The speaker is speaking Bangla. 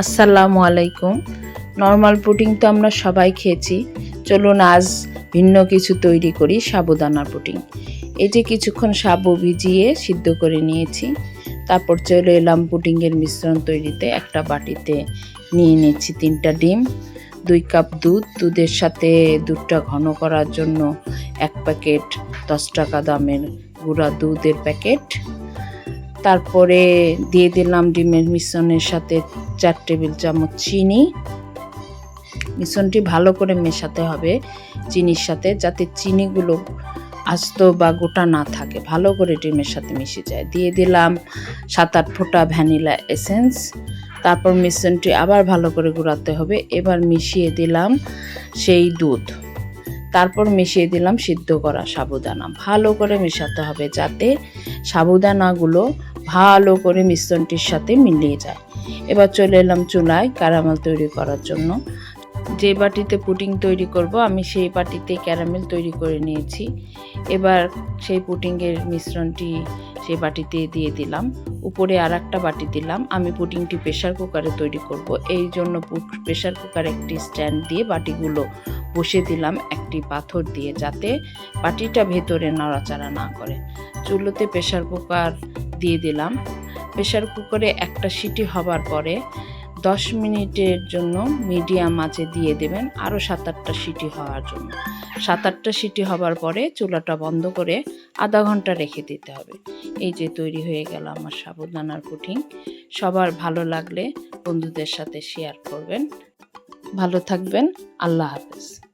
আসসালামু আলাইকুম। নর্মাল পুডিং তো আমরা সবাই খেয়েছি। চলুন আজ ভিন্ন কিছু তৈরি করি সাবুদানা এই যে কিছুক্ষণ সাবু ভিজিয়ে সিদ্ধ করে নিয়েছি, তারপর চলে এলাম পুডিংয়ের মিশ্রণ তৈরিতে। একটা বাটিতে নিয়ে নিচ্ছি তিনটা ডিম, দুই কাপ দুধ। দুধের সাথে দুধটা ঘন করার জন্য এক প্যাকেট দশ টাকা দামের গুঁড়া দুধের প্যাকেট। তারপরে দিয়ে দিলাম ডিমের মিশ্রণের সাথে চার টেবিল চামচ চিনি। মিশ্রণটি ভালো করে মেশাতে হবে চিনির সাথে যাতে চিনিগুলো আস্ত বা গোটা না থাকে। ভালো করে ডিমের সাথে মিশে যায়। দিয়ে দিলাম সাত আট ফোঁটা ভ্যানিলা এসেন্স। তারপর মিশ্রণটি আবার ভালো করে গুঁড়াতে হবে। এবার মিশিয়ে দিলাম সেই দুধ। তারপর মিশিয়ে দিলাম সিদ্ধ করা সাবুদানা। ভালো করে মেশাতে হবে যাতে সাবুদানাগুলো ভালো করে মিশ্রণটির সাথে মিলিয়ে যায়। এবার চলে এলাম চুলায় ক্যারামেল তৈরি করার জন্য। যে বাটিতে পুডিং তৈরি করব, আমি সেই বাটিতে ক্যারামেল তৈরি করে নিয়েছি। এবার সেই পুডিংয়ের মিশ্রণটি সেই বাটিতে দিয়ে দিলাম। উপরে আর একটা বাটি দিলাম। আমি পুডিংটি প্রেশার কুকারে তৈরি করব। এই জন্য প্রেশার কুকার একটি স্ট্যান্ড দিয়ে বাটিগুলো বসে দিলাম একটি পাথর দিয়ে, যাতে বাটিটা ভেতরে নাড়াচাড়া না করে। চুলোতে প্রেশার কুকার দিয়ে দিলাম। প্রেশার কুকারে একটা সিটি হবার পরে দশ মিনিটের জন্য মিডিয়াম আঁচে দিয়ে দেবেন আরও সাত আটটা সিটি হওয়ার জন্য। সাত আটটা সিটি হবার পরে চুলাটা বন্ধ করে আধা ঘণ্টা রেখে দিতে হবে। এই যে তৈরি হয়ে গেল আমার সাবুদানার পুঠিং সবার ভালো লাগলে বন্ধুদের সাথে শেয়ার করবেন। ভালো থাকবেন। আল্লাহ হাফেজ।